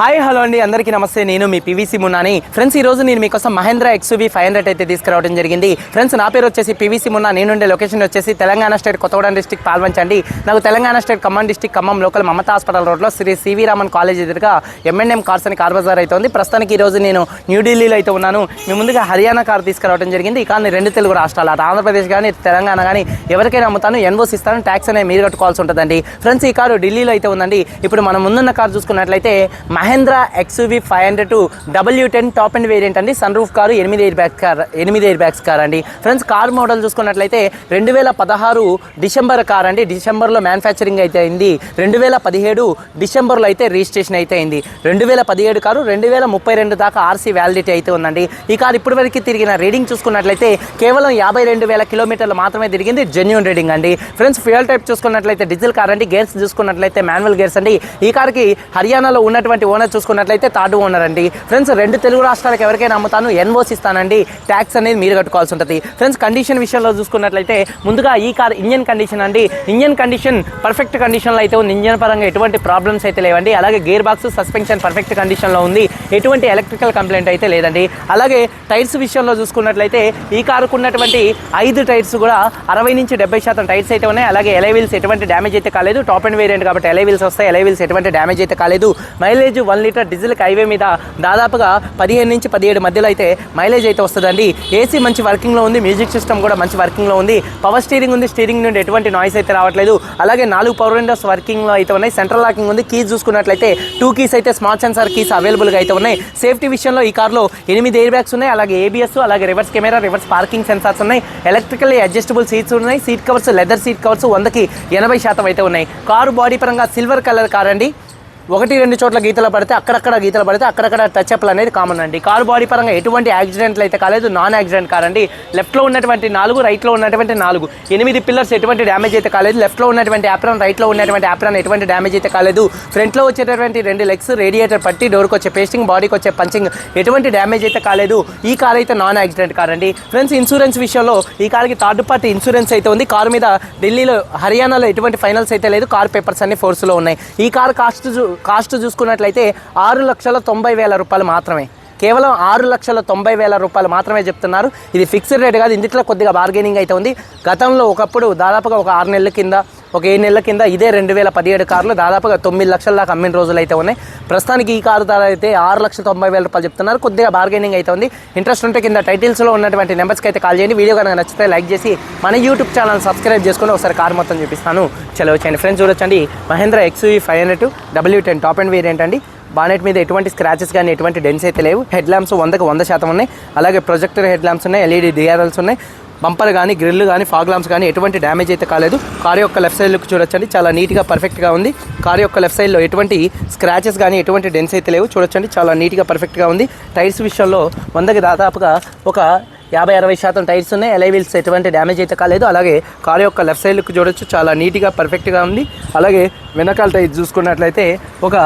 Hi hello అండి. అందరికీ నమస్తే. నేను మీ పివీసీ మున్నాని. ఫ్రెండ్స్ ఈ రోజు నేను మీకోసం మహేంద్ర ఎక్స్యూవీ ఫైవ్ హండ్రెడ్ అయితే తీసుకురావడం జరిగింది. ఫ్రెండ్స్ నా పేరు వచ్చేసి పివిసి మున్నా. నేనుండే లొకేషన్ వచ్చేసి తెలంగాణ స్టేట్ కొత్తగూడెం డిస్టిక్ పాల్వంచండి. నాకు Telangana state Khammam district Khammam local Mamata hospital రోడ్లో శ్రీ సివి రామన్ కాలేజ్ ఎదురుగా ఎంఎన్ఎం కార్స్ అని కార్ బజార్ అయితే ఉంది. ప్రస్తుతానికి ఈ రోజు నేను న్యూఢిల్లీలో అయితే ఉన్నాను. మీ ముందుగా హర్యానా కార్ తీసుకురావడం జరిగింది. ఈ రెండు తెలుగు రాష్ట్రాలు అటు ఆంధ్రప్రదేశ్ కానీ తెలంగాణ కానీ ఎవరికైనా అమ్ముతాను ఎన్వోస్ ఇస్తాను ట్యాక్స్ అనేది మీరు కట్టుకోవాల్సి ఉంటుందండి. ఫ్రెండ్స్ ఈ కారు ఢిల్లీలో అయితే ఉందండి. ఇప్పుడు మనం ముందున్న కార్ చూసుకున్నట్లయితే Mahindra XUV five hundred W ten top and variant అండి. సన్ రూఫ్ కారు ఎనిమిది ఎయిర్ బ్యాగ్స్ కార్ ఎనిమిది ఎయిర్ బ్యాగ్స్ కార్ అండి. ఫ్రెండ్స్ కార్ మోడల్ చూసుకున్నట్లయితే రెండు వేల పదహారు డిసెంబర్ కార్ అండి. డిసెంబర్లో మ్యానుఫ్యాక్చరింగ్ అయితే అయింది. రెండు వేల పదిహేడు డిసెంబర్లో అయితే రిజిస్ట్రేషన్ అయితే అయింది. రెండు వేల పదిహేడు కారు రెండు వేల ముప్పై రెండు దాకా ఆర్సీ వ్యాలిడిటీ అయితే ఉందండి. ఈ కార్ ఇప్పటి వరకు తిరిగిన రీడింగ్ చూసుకున్నట్లయితే కేవలం యాభై రెండు వేల కిలోమీటర్లు మాత్రమే తిరిగింది. జెన్యున్ రీడింగ్ అండి. ఫ్రెండ్స్ ఫ్యూయల్ టైప్ చూసుకున్నట్లయితే డీజిల్ కార్ అండి. గేర్స్ చూసుకున్నట్లయితే మాన్యువల్ గేర్స్ అండి. ఈ కార్కి హర్యానాలో ఉన్నటువంటి ఓనర్ చూసుకున్నట్లయితే థర్డ్ ఓనర్ అండి. ఫ్రెండ్స్ రెండు తెలుగు రాష్ట్రాలకు ఎవరికైనా అమ్ముతాను ఎన్ఓసి ఇస్తానండి. ట్యాక్స్ అనేది మీరు కట్టుకోవాల్సి ఉంటుంది. ఫ్రెండ్స్ కండిషన్ విషయంలో చూసుకున్నట్లయితే ముందుగా ఈ కార్ ఇంజన్ కండిషన్ అండి. ఇంజన్ కండిషన్ పర్ఫెక్ట్ కండిషన్లో అయితే ఉంది. ఇంజన్ పరంగా ఎటువంటి ప్రాబ్లమ్స్ అయితే లేవండి. అలాగే గేర్ బాక్స్ సస్పెన్షన్ పర్ఫెక్ట్ కండిషన్లో ఉంది. ఎటువంటి ఎలక్ట్రికల్ కంప్లైంట్ అయితే లేదండి. అలాగే టైర్స్ విషయంలో చూసుకున్నట్లయితే ఈ కారుకు ఉన్నటువంటి ఐదు టైర్స్ కూడా అరవై నుంచి డెబ్బై శాతం టైర్స్ అయితే ఉన్నాయి. అలాగే ఎలైవిల్స్ ఎటువంటి డ్యామేజ్ అయితే కాలేదు. టాప్ అండ్ వేరియంట్ కాబట్టి ఎలైవిల్స్ వస్తాయి. ఎలైవిల్స్ ఎటువంటి డ్యామేజ్ అయితే కాలేదు. Mileage one litre diesel highway మీద దాదాపుగా పదిహేను నుంచి పదిహేడు మధ్యలో అయితే మైలేజ్ అయితే వస్తుందండి. ఏసీ మంచి వర్కింగ్లో ఉంది మ్యూజిక్ సిస్టమ్ కూడా మంచి వర్కింగ్లో ఉంది. పవర్ స్టీరింగ్ ఉంది స్టీరింగ్ నుండి ఎటువంటి నాయిస్ అయితే రావట్లేదు. అలాగే నాలుగు పవర్ విండోస్ వర్కింగ్లో అయితే ఉన్నాయి. సెంట్రల్ లాకింగ్ ఉంది. కీస్ చూసుకున్నట్లయితే టూ కీస్ అయితే స్మార్ట్ సెన్సార్ కీస్ అవైలబుల్గా అయితే ఉన్నాయి. సేఫ్టీ విషయంలో ఈ కార్లో ఎనిమిది ఎయిర్ బ్యాగ్స్ ఉన్నాయి. అలాగే ఏబిఎస్ అలాగే reverse camera reverse parking sensors ఉన్నాయి. ఎలక్ట్రికల్లీ అడ్జస్టబుల్ సీట్స్ ఉన్నాయి. Seat covers leather seat covers వందకి ఎనభై శాతం అయితే ఉన్నాయి. కారు బాడీ పరంగా సిల్వర్ కలర్ కార్ అండి. ఒకటి రెండు చోట్ల గీతలు పడితే అక్కడక్కడ గీతలు పడితే అక్కడక్కడ టచ్ అప్లు అనేది కామన్ అండి. కారు బాడీ పరంగా ఎటువంటి యాక్సిడెంట్లు అయితే కాలేదు నాన్ యాక్సిడెంట్ కార్ అండి లెఫ్ట్లో ఉన్నటువంటి నాలుగు రైట్లో ఉన్నటువంటి నాలుగు. ఎనిమిది పిల్లర్స్ ఎటువంటి డ్యామేజ్ అయితే కాలేదు. లెఫ్ట్లో ఉన్నటువంటి యాప్రాన్ రైట్లో ఉన్నటువంటి యాప్రాన్ ఎటువంటి డ్యామేజ్ అయితే కాలేదు. ఫ్రంట్లో వచ్చేటటువంటి రెండు లెగ్స్ రేడియేటర్ పట్టి డోర్కి వచ్చే పేస్టింగ్ బాడీకి వచ్చే పంచింగ్ ఎటువంటి డ్యామేజ్ అయితే కాలేదు. ఈ కార్ అయితే నాన్ యాక్సిడెంట్ కార్ అండి. ఫ్రెండ్స్ ఇన్సూరెన్స్ విషయంలో ఈ కార్కి థర్డ్ పార్టీ ఇన్సూరెన్స్ అయితే ఉంది. కారు మీద ఢిల్లీలో హర్యానాలో ఎటువంటి ఫైనల్స్ అయితే లేదు. కార్ పేపర్స్ అన్ని ఫోర్స్లో ఉన్నాయి. ఈ కార్ కాస్ట్ చూ- కాస్ట్ చూసుకున్నట్లయితే ఆరు లక్షల తొంభై వేల రూపాయలు మాత్రమే. కేవలం ఆరు లక్షల తొంభై వేల రూపాయలు మాత్రమే చెప్తున్నారు. ఇది ఫిక్స్డ్ రేట్ కాదు ఇందులో కొద్దిగా బార్గెనింగ్ అయితే ఉంది. గతంలో ఒకప్పుడు దాదాపుగా ఒక ఆరు నెలల కింద ఒక ఏడు నెలల కింద ఇదే రెండు వేల పదిహేడు కార్లు దాదాపుగా తొమ్మిది లక్షల దాకా అమ్మిన రోజులు అయితే ఉన్నాయి. ప్రస్తుతానికి ఈ కారు ధర అయితే ఆరు లక్షల తొంభై వేల రూపాయలు చెప్తున్నారు. కొద్దిగా బార్గెనింగ్ అయితే ఉంది. ఇంట్రెస్ట్ ఉంటే కింద టైటిల్స్లో ఉన్నటువంటి నెంబర్స్కి అయితే కాల్ చేయండి. వీడియో కనుక నచ్చితే లైక్ చేసి మన యూట్యూబ్ ఛానల్ సబ్స్క్రైబ్ చేసుకొని ఒకసారి కార్ మొత్తం చూపిస్తాను. చలో వచ్చేయండి ఫ్రెండ్స్ చూడొచ్చండి. Mahindra XUV five hundred W ten top and variant అండి. బానెట్ మీద ఎటువంటి స్క్రాచెస్ కానీ ఎటువంటి డెన్స్ అయితే లేవు. హెడ్ ల్యాంప్స్ వందకు వంద శాతం ఉన్నాయి. అలాగే ప్రొజెక్టర్ హెడ్ ల్యాంప్స్ ఉన్నాయి ఎల్ఈడి డిఆర్ఎల్స్ ఉన్నాయి. బంపర్ కానీ గ్రిల్ కానీ ఫాగ్ లాంప్స్ కానీ ఎటువంటి డ్యామేజ్ అయితే కాలేదు. కార్ యొక్క లెఫ్ట్ సైడ్ లుక్ చూడొచ్చండి. చాలా నీట్గా పర్ఫెక్ట్గా ఉంది. కార్ యొక్క లెఫ్ట్ సైడ్లో ఎటువంటి స్క్రాచెస్ కానీ ఎటువంటి డెన్స్ అయితే లేవు. చూడొచ్చండి. చాలా నీట్గా పర్ఫెక్ట్గా ఉంది. టైర్స్ విషయంలో వందకి దాదాపుగా ఒక యాభై అరవై శాతం టైర్స్ ఉన్నాయి. ఎలై వీల్స్ ఎటువంటి డ్యామేజ్ అయితే కాలేదు. అలాగే కార్ యొక్క లెఫ్ట్ సైడ్ లుక్ చూడొచ్చు. చాలా నీట్గా పర్ఫెక్ట్గా ఉంది. అలాగే వెనకాల టైర్ చూసుకున్నట్లయితే ఒక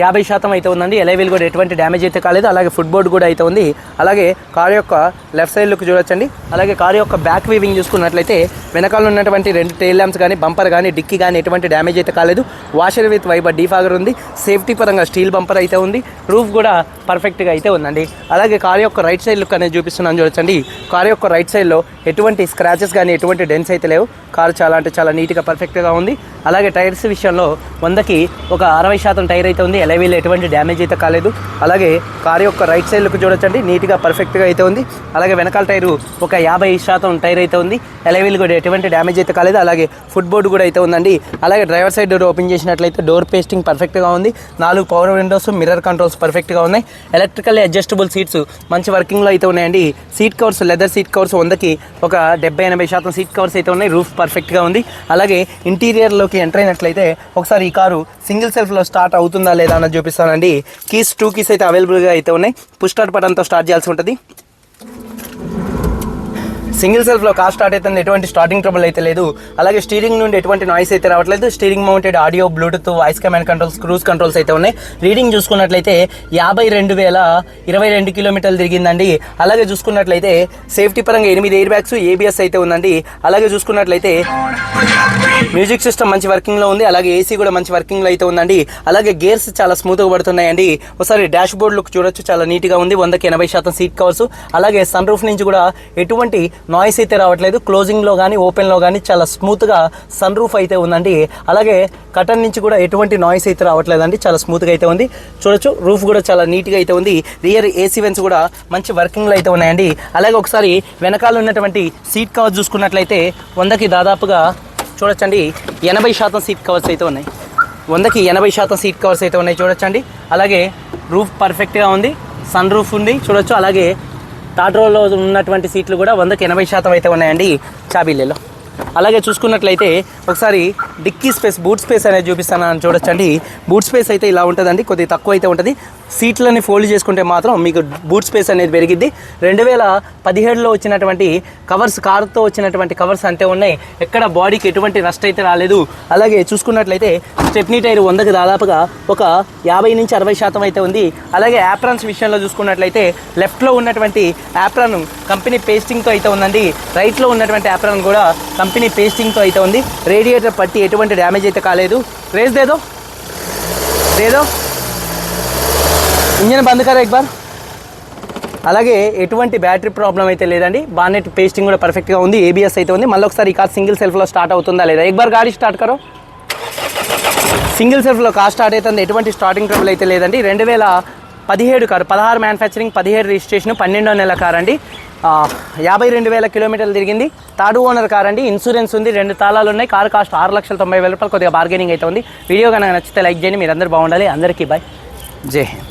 యాభై శాతం అయితే ఉందండి. ఎలైవీల్ కూడా ఎటువంటి డ్యామేజ్ అయితే కాలేదు. అలాగే ఫుట్ బోర్డ్ కూడా అయితే ఉంది. అలాగే కార్ యొక్క లెఫ్ట్ సైడ్ లుక్ చూడొచ్చండి. అలాగే కార్ యొక్క బ్యాక్ వీవింగ్ చూసుకున్నట్లయితే వెనకాల ఉన్నటువంటి రెండు టైల్ ల్యాంప్స్ కానీ బంపర్ కానీ డిక్కీ కానీ ఎటువంటి డ్యామేజ్ అయితే కాలేదు. వాషర్ విత్ వైబర్ డీఫాగర్ ఉంది. సేఫ్టీ పరంగా స్టీల్ బంపర్ అయితే ఉంది. రూఫ్ కూడా పర్ఫెక్ట్గా అయితే ఉందండి. అలాగే కార్ యొక్క రైట్ సైడ్ లుక్ అనేది చూపిస్తున్నాను చూడొచ్చండి. కార్ యొక్క రైట్ సైడ్లో ఎటువంటి స్క్రాచెస్ కానీ ఎటువంటి డెన్స్ అయితే లేవు. కారు చాలా అంటే చాలా నీట్గా పర్ఫెక్ట్గా ఉంది. అలాగే టైర్స్ విషయంలో వందకి ఒక అరవై శాతం టైర్ అయితే ఉంది. ఎలవీలో ఎటువంటి డ్యామేజ్ అయితే కాలేదు. అలాగే కారు యొక్క రైట్ సైడ్ లుక్ చూడొచ్చండి. నీట్గా పర్ఫెక్ట్గా అయితే ఉంది. అలాగే వెనకాల టైరు ఒక యాభై శాతం టైర్ అయితే ఉంది. ఎలవీల్ కూడా ఎటువంటి డ్యామేజ్ అయితే కాలేదు. అలాగే ఫుట్ బోర్డు కూడా అయితే ఉందండి. అలాగే డ్రైవర్ సైడ్ డోర్ ఓపెన్ చేసినట్లయితే డోర్ పేస్టింగ్ పర్ఫెక్ట్గా ఉంది. నాలుగు పవర్ విండోస్ మిర్రర్ కంట్రోల్స్ పర్ఫెక్ట్గా ఉన్నాయి. ఎలక్ట్రికల్ అడ్జస్టబుల్ సీట్స్ మంచి వర్కింగ్లో అయితే ఉన్నాయండి. Seat covers leather seat covers వందకి ఒక డెబ్బై ఎనభై శాతం సీట్ కవర్స్ అయితే ఉన్నాయి. రూఫ్ పర్ఫెక్ట్గా ఉంది. అలాగే ఇంటీరియర్లోకి ఎంటర్ అయినట్లయితే ఒకసారి ఈ కారు సింగిల్ సెల్ఫ్లో స్టార్ట్ అవుతుందా లేదా అన్నది చూపిస్తానండి. కీస్ టూ కీస్ అయితే అవైలబుల్గా అయితే ఉన్నాయి. పుష్ స్టార్ట్ బటన్తో స్టార్ట్ చేయాల్సి ఉంటుంది. సింగిల్ సెల్ఫ్లో కార్ స్టార్ట్ అవుతుంది ఎటువంటి స్టార్టింగ్ ట్రబుల్ అయితే లేదు. అలాగే స్టీరింగ్ నుండి ఎటువంటి నాయిస్ అయితే రావట్లేదు. Steering mounted audio bluetooth voice command controls cruise controls అయితే ఉన్నాయి. రీడింగ్ చూసుకున్నట్లయితే యాభై రెండు వేల ఇరవై రెండు కిలోమీటర్లు తిరిగిందండి. అలాగే చూసుకున్నట్లయితే సేఫ్టీ పరంగా ఎనిమిది ఎయిర్ బ్యాగ్స్ ఏబిఎస్ అయితే ఉందండి. అలాగే చూసుకున్నట్లయితే మ్యూజిక్ సిస్టమ్ మంచి వర్కింగ్లో ఉంది. అలాగే ఏసీ కూడా మంచి వర్కింగ్లో అయితే ఉందండి. అలాగే గేర్స్ చాలా స్మూత్గా పడుతున్నాయండి. ఒకసారి డాష్ బోర్డ్ లుక్ చూడొచ్చు. చాలా నీట్గా ఉంది. వందకి ఎనభై శాతం సీట్ కవర్స్. అలాగే సన్ రూఫ్ నుంచి కూడా ఎటువంటి నాయిస్ అయితే రావట్లేదు. క్లోజింగ్లో కానీ ఓపెన్లో కానీ చాలా స్మూత్గా సన్ రూఫ్ అయితే ఉందండి. అలాగే కటన్ నుంచి కూడా ఎటువంటి నాయిస్ అయితే రావట్లేదండి. చాలా స్మూత్గా అయితే ఉంది. చూడొచ్చు రూఫ్ కూడా చాలా నీట్గా అయితే ఉంది. రియర్ ఏసీ వెన్స్ కూడా మంచి వర్కింగ్లో అయితే ఉన్నాయండి. అలాగే ఒకసారి వెనకాల ఉన్నటువంటి సీట్ కవర్ చూసుకున్నట్లయితే వందకి దాదాపుగా చూడొచ్చండి ఎనభై శాతం సీట్ కవర్స్ అయితే ఉన్నాయి. వందకి ఎనభై శాతం సీట్ కవర్స్ అయితే ఉన్నాయి చూడొచ్చండి. అలాగే రూఫ్ పర్ఫెక్ట్గా ఉంది. సన్ రూఫ్ ఉంది. చూడొచ్చు అలాగే థర్డ్ రోలో ఉన్నటువంటి సీట్లు కూడా వందకి ఎనభై శాతం అయితే ఉన్నాయండి చాబీలలో. అలాగే చూసుకున్నట్లయితే ఒకసారి డిక్కీ స్పేస్ బూట్ స్పేస్ అనేది చూపిస్తాను చూడొచ్చండి. బూట్ స్పేస్ అయితే ఇలా ఉంటుందండి కొద్దిగా తక్కువ అయితే ఉంటుంది. సీట్లని ఫోల్డ్ చేసుకుంటే మాత్రం మీకు బూట్ స్పేస్ అనేది పెరిగిద్ది. రెండు వేల పదిహేడులో వచ్చినటువంటి కవర్స్ కార్తో వచ్చినటువంటి కవర్స్ అంతే ఉన్నాయి. ఎక్కడ బాడీకి ఎటువంటి నష్ట అయితే రాలేదు. అలాగే చూసుకున్నట్లయితే స్టెప్నీ టైర్ వందకి దాదాపుగా ఒక యాభై నుంచి అరవై శాతం అయితే ఉంది. అలాగే యాప్రాన్స్ విషయంలో చూసుకున్నట్లయితే లెఫ్ట్లో ఉన్నటువంటి యాప్రాన్ కంపెనీ పేస్టింగ్తో అయితే ఉందండి. రైట్లో ఉన్నటువంటి యాప్రాన్ కూడా కంపెనీ పేస్టింగ్తో అయితే ఉంది. రేడియేటర్ పట్టి ఎటువంటి డ్యామేజ్ అయితే కాలేదు. రేస్ దేదో. దేదో. ఇంజన్ బంద్ కరా ఎక్బార్ అలాగే ఎటువంటి బ్యాటరీ ప్రాబ్లం అయితే లేదండి. బానెట్ పేస్టింగ్ కూడా పర్ఫెక్ట్గా ఉంది. ఏబిఎస్ అయితే ఉంది. మళ్ళీ ఒకసారి ఈ కార్ సింగిల్ సెల్ఫ్లో స్టార్ట్ అవుతుందా లేదా? ఎక్బార్ గాడి స్టార్ట్ కరో. సింగిల్ సెల్ఫ్లో కార్ స్టార్ట్ అవుతుంది. ఎటువంటి స్టార్టింగ్ ట్రబుల్ అయితే లేదండి. రెండు వేల పదిహేడు కారు పదహారు మ్యానుఫ్యాక్చరింగ్ పదిహేడు రిజిస్ట్రేషన్ పన్నెండో నెల కార్ అండి. యాభై రెండు వేల కిలోమీటర్లు తిరిగింది. థర్డ్ ఓనర్ కార్ అండి ఇన్సూరెన్స్ ఉంది రెండు తాళాలు ఉన్నాయి. కార్ కాస్ట్ ఆరు లక్షల తొంభై వేల రూపాయలు కొద్దిగా బార్గెనింగ్ అయితే ఉంది. వీడియో కనుక నచ్చితే లైక్ చేయండి మీరు అందరూ బాగుండాలి. అందరికీ బాయ్ జై హింద్.